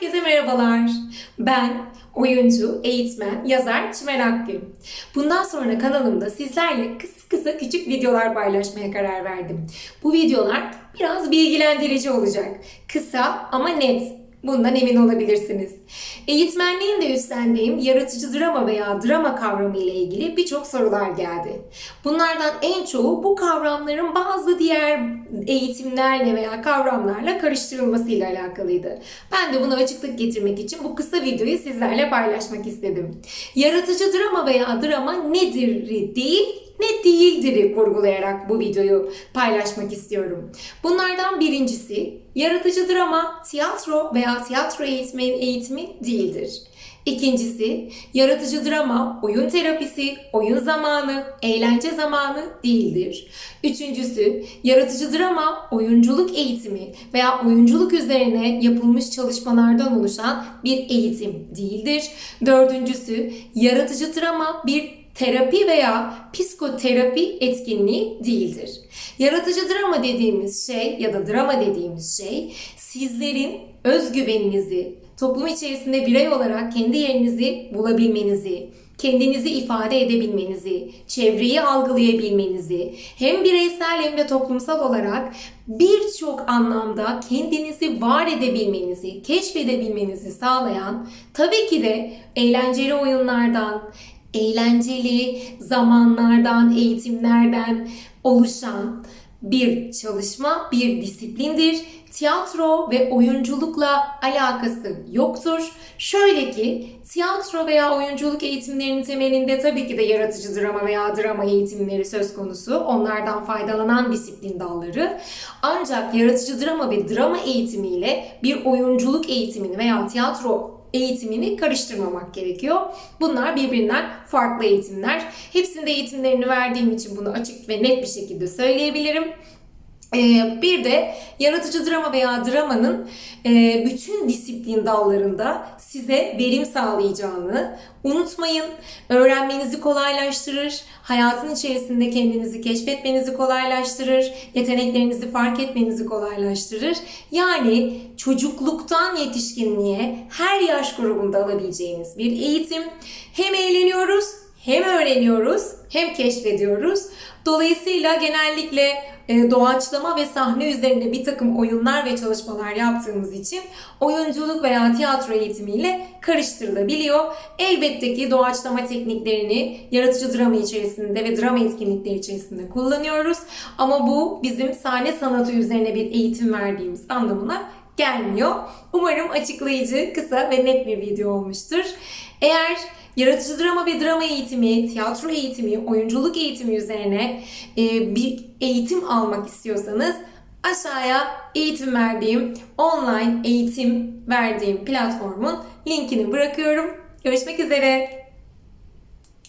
Herkese merhabalar. Ben oyuncu, eğitmen, yazar Çimen Akgül. Bundan sonra kanalımda sizlerle kısa kısa küçük videolar paylaşmaya karar verdim. Bu videolar biraz bilgilendirici olacak. Kısa ama net. Bundan emin olabilirsiniz. Eğitmenliğin de üstlendiğim yaratıcı drama veya drama kavramı ile ilgili birçok sorular geldi. Bunlardan en çoğu bu kavramların bazı diğer eğitimlerle veya kavramlarla karıştırılmasıyla alakalıydı. Ben de buna açıklık getirmek için bu kısa videoyu sizlerle paylaşmak istedim. Yaratıcı drama veya drama nedir değil, ne değildir'i vurgulayarak bu videoyu paylaşmak istiyorum. Bunlardan birincisi yaratıcı drama tiyatro veya tiyatro eğitmenin eğitimi değildir. İkincisi, yaratıcı drama, oyun terapisi, oyun zamanı, eğlence zamanı değildir. Üçüncüsü, yaratıcı drama, oyunculuk eğitimi veya oyunculuk üzerine yapılmış çalışmalardan oluşan bir eğitim değildir. Dördüncüsü, yaratıcı drama bir terapi veya psikoterapi etkinliği değildir. Yaratıcı drama dediğimiz şey ya da drama dediğimiz şey sizlerin özgüveninizi, toplum içerisinde birey olarak kendi yerinizi bulabilmenizi, kendinizi ifade edebilmenizi, çevreyi algılayabilmenizi, hem bireysel hem de toplumsal olarak birçok anlamda kendinizi var edebilmenizi, keşfedebilmenizi sağlayan tabii ki de eğlenceli oyunlardan, eğlenceli zamanlardan, eğitimlerden oluşan bir çalışma, bir disiplindir. Tiyatro ve oyunculukla alakası yoktur. Şöyle ki tiyatro veya oyunculuk eğitimlerinin temelinde tabii ki de yaratıcı drama veya drama eğitimleri söz konusu. Onlardan faydalanan disiplin dalları. Ancak yaratıcı drama ve drama eğitimiyle bir oyunculuk eğitimini veya tiyatro eğitimini karıştırmamak gerekiyor. Bunlar birbirinden farklı eğitimler. Hepsinde eğitimlerini verdiğim için bunu açık ve net bir şekilde söyleyebilirim. Ee, bir de yaratıcı drama veya dramanın e, bütün disiplin dallarında size verim sağlayacağını unutmayın. Öğrenmenizi kolaylaştırır, hayatın içerisinde kendinizi keşfetmenizi kolaylaştırır, yeteneklerinizi fark etmenizi kolaylaştırır. Yani çocukluktan yetişkinliğe her yaş grubunda alabileceğiniz bir eğitim. Hem eğleniyoruz, hem öğreniyoruz, hem keşfediyoruz. Dolayısıyla genellikle e, doğaçlama ve sahne üzerinde bir takım oyunlar ve çalışmalar yaptığımız için oyunculuk veya tiyatro eğitimiyle karıştırılabiliyor. Elbette ki doğaçlama tekniklerini yaratıcı drama içerisinde ve drama etkinlikleri içerisinde kullanıyoruz. Ama bu bizim sahne sanatı üzerine bir eğitim verdiğimiz anlamına gelmiyor. Umarım açıklayıcı, kısa ve net bir video olmuştur. Eğer yaratıcı drama ve drama eğitimi, tiyatro eğitimi, oyunculuk eğitimi üzerine e, bir eğitim almak istiyorsanız aşağıya eğitim verdiğim, online eğitim verdiğim platformun linkini bırakıyorum. Görüşmek üzere.